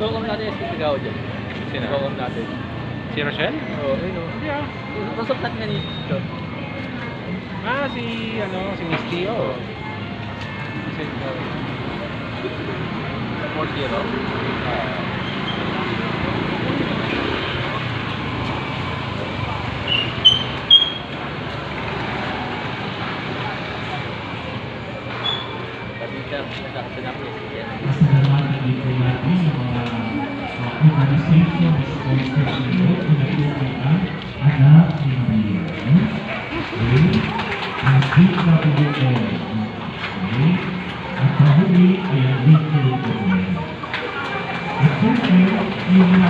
nag-aw dyan. Sino? Nag-aw natin. Si Rochelle? Oo, ayun o. Yeah. Nasaktan nga ni Ito. Ah, si, ano, si Misty, oh. Kasi, uh, 4-0. Pagkita, uh, organization sponsors nito kung ito ay ang anak ni Maria. Okay? Ang DWO. Okay? At pahuli ay ang DWO. At siyempre, yung mga